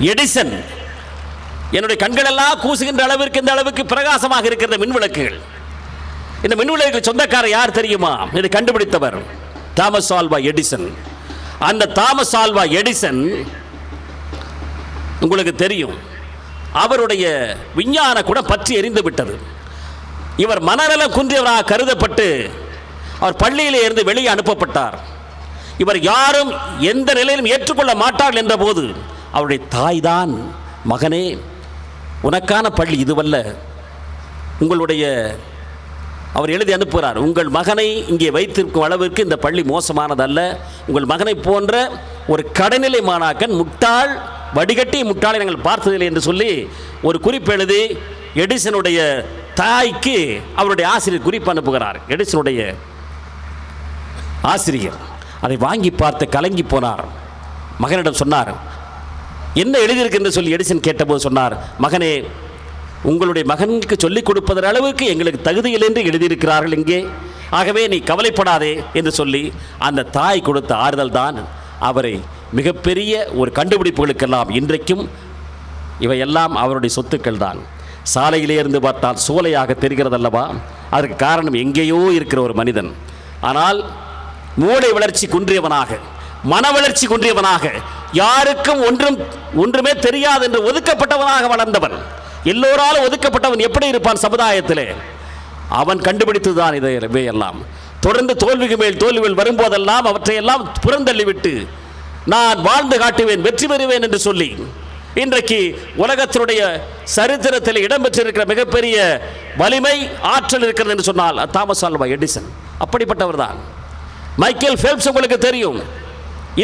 Edison என்னுடைய கண்களெல்லாம் கூசுகின்ற அளவிற்கு இந்த அளவுக்கு பிரகாசமாக இருக்கிற மின்விளக்குகள். இந்த மின்விளக்கு சொந்தக்காரர் யார் தெரியுமா? இதை கண்டுபிடித்தவர் தாமஸ் ஆல்வா எடிசன். அந்த தாமஸ் ஆல்வா எடிசன் உங்களுக்கு தெரியும் அவருடைய விஞ்ஞான கூட பற்றி எரிந்து விட்டது. இவர் மனநலம் குன்றியவராக கருதப்பட்டு அவர் பள்ளியிலே இருந்து வெளியே அனுப்பப்பட்டார். இவர் யாரும் எந்த நிலையிலும் ஏற்றுக்கொள்ள மாட்டார்கள் என்ற போது அவருடைய தாய்தான் மகனே உனக்கான பள்ளி இதுவல்ல. உங்களுடைய அவர் எழுதி அனுப்புகிறார் உங்கள் மகனை இங்கே வைத்திருக்கும் அளவிற்கு இந்த பள்ளி மோசமானதல்ல. உங்கள் மகனை போன்ற ஒரு கடைநிலை மாணாக்கன் முட்டாள் வடிகட்டி முட்டாளை நாங்கள் பார்த்ததில்லை என்று சொல்லி ஒரு குறிப்பு எழுதி எடிசனுடைய தாய்க்கு அவருடைய ஆசிரியர் குறிப்பு அனுப்புகிறார். எடிசனுடைய ஆசிரியர் அதை வாங்கி பார்த்து கலங்கி போனார். மகனிடம் சொன்னார் என்ன எழுதியிருக்கு என்று சொல்லி எடிசன் கேட்டபோது சொன்னார் மகனே உங்களுடைய மகனுக்கு சொல்லிக் கொடுப்பதன் அளவுக்கு எங்களுக்கு தகுதியில் என்று எழுதியிருக்கிறார்கள் இங்கே. ஆகவே நீ கவலைப்படாதே என்று சொல்லி அந்த தாய் கொடுத்த ஆறுதல் தான் அவரை மிகப்பெரிய ஒரு கண்டுபிடிப்புகளுக்கெல்லாம் இன்றைக்கும் இவையெல்லாம் அவருடைய சொத்துக்கள் தான். சாலையிலே இருந்து பார்த்தால் சோலையாக தெரிகிறதல்லவா? அதற்கு காரணம் எங்கேயோ இருக்கிற ஒரு மனிதன். ஆனால் மூளை வளர்ச்சி குன்றியவனாக மன வளர்ச்சி குன்றியவனாக யாருக்கும் ஒன்றும் ஒன்றுமே தெரியாது என்று ஒதுக்கப்பட்டவனாக வளர்ந்தவன். எல்லோராலும் ஒதுக்கப்பட்டவன் எப்படி இருப்பான் சமுதாயத்திலே? அவன் கண்டுபிடித்துதான் இதை எல்லாம் தொடர்ந்து தோல்விக்கு மேல் தோல்விகள் வரும்போதெல்லாம் அவற்றையெல்லாம் புறந்தள்ளிவிட்டு நான் வாழ்ந்து காட்டுவேன் வெற்றி பெறுவேன் என்று சொல்லி இன்றைக்கு உலகத்தினுடைய சரித்திரத்தில் இடம்பெற்றிருக்கிற மிகப்பெரிய வலிமை ஆற்றல் இருக்கிறது என்று சொன்னால் தாமஸ் ஆல்வா எடிசன். அப்படிப்பட்டவர் தான் மைக்கேல் ஃபெல்ப்ஸ் உங்களுக்கு தெரியும்.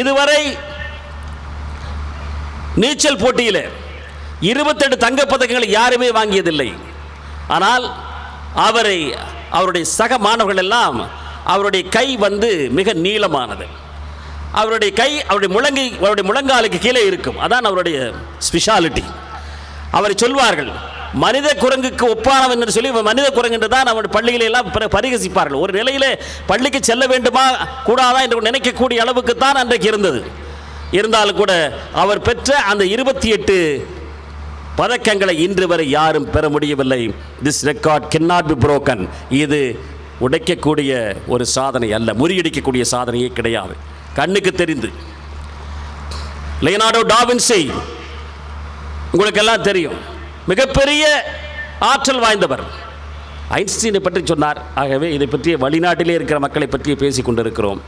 இதுவரை நீச்சல் போட்டியில் இருபத்தெட்டு தங்கப்பதக்கங்களை யாருமே வாங்கியதில்லை. ஆனால் அவரை அவருடைய சக மாணவர்கள் எல்லாம் அவருடைய கை வந்து மிக நீளமானது. அவருடைய கை அவருடைய முழங்கை அவருடைய முழங்காலுக்கு கீழே இருக்கும். அதான் அவருடைய ஸ்பெஷாலிட்டி அவரை சொல்வார்கள் மனித குரங்குக்கு ஒப்பானவன் என்று சொல்லி மனித குரங்கு என்று தான் அவருடைய பள்ளிகளை எல்லாம் பரிகசிப்பார்கள். ஒரு நிலையிலே பள்ளிக்கு செல்ல வேண்டுமா கூடாதா என்று நினைக்கக்கூடிய அளவுக்கு தான் அன்றைக்கு இருந்தது. இருந்தாலும் கூட அவர் பெற்ற அந்த இருபத்தி எட்டு பதக்கங்களை இன்று வரை யாரும் பெற முடியவில்லை. This record cannot be broken இது உடைக்கக்கூடிய ஒரு சாதனை அல்ல. முறியடிக்கக்கூடிய சாதனையே கிடையாது. கண்ணுக்கு தெரிந்து. லியனார்டோ டாவின்சி உங்களுக்கெல்லாம் தெரியும். மிகப்பெரிய ஆற்றல் வாய்ந்தவர். ஐன்ஸ்டீனை பற்றி சொன்னார். ஆகவே இதை பற்றிய வழிநாட்டிலே இருக்கிற மக்களை பற்றி பேசிக் கொண்டிருக்கிறோம்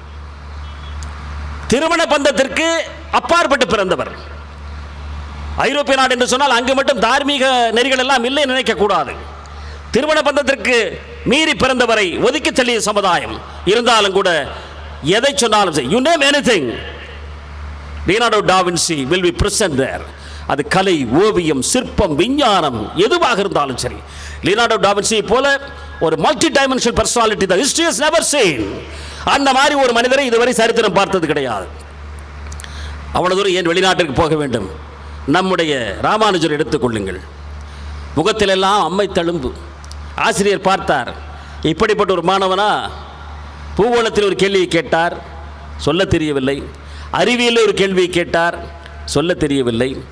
திருமண பந்தத்திற்கு அப்பாற்பட்டு பிறந்தவர். ஐரோப்பிய நாடு என்று சொன்னால் அங்கு மட்டும் தார்மீக நெறிகள் எல்லாம் இல்லை நினைக்கக்கூடாது திருமண பந்தத்திற்கு மீறி பிறந்தவரை ஒதுக்கி தள்ளிய சமுதாயம் இருந்தாலும் கூட எதை சொன்னாலும் you name anything Leonardo da Vinci will be present there அது கலை ஓவியம் சிற்பம் விஞ்ஞானம் எதுவாக இருந்தாலும் சரி. லீனாடோ டாவின்சி போல ஒரு multi dimensional personality the history is never seen அந்த மாதிரி ஒரு மனிதரை இதுவரை சரித்திரம் பார்த்தது கிடையாது. அவ்வளவு தூரம் ஏன் வெளிநாட்டிற்கு போக வேண்டும்? நம்முடைய ராமானுஜர் எடுத்துக்கொள்ளுங்கள் முகத்திலெல்லாம் அம்மை தழும்பு. ஆசிரியர் பார்த்தார் இப்படிப்பட்ட ஒரு மாணவனா? பூவோளத்தில் ஒரு கேள்வியை கேட்டார் சொல்ல தெரியவில்லை. அறிவியலில் ஒரு கேள்வியை கேட்டார் சொல்ல தெரியவில்லை.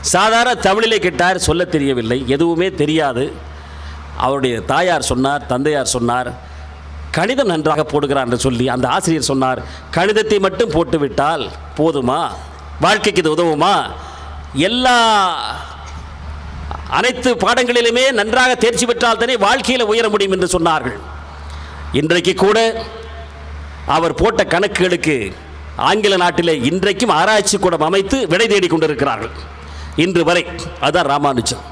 சாதாரண தமிழிலே கேட்டார் சொல்ல தெரியவில்லை. எதுவுமே தெரியாது. அவருடைய தாயார் சொன்னார் தந்தையார் சொன்னார் கணிதம் நன்றாக போடுகிறான் என்று சொல்லி அந்த ஆசிரியர் சொன்னார் கணிதத்தை மட்டும் போட்டுவிட்டால் போதுமா? வாழ்க்கைக்கு இது உதவுமா? எல்லா அனைத்து பாடங்களிலுமே நன்றாக தேர்ச்சி பெற்றால் தானே வாழ்க்கையில் உயர முடியும் என்று சொன்னார்கள். இன்றைக்கு கூட அவர் போட்ட கணக்குகளுக்கு ஆங்கில நாட்டிலே இன்றைக்கும் ஆராய்ச்சி கூடம் அமைத்து விடை தேடிக் கொண்டிருக்கிறார்கள். இன்று வரை அதான் ராமானுஜம்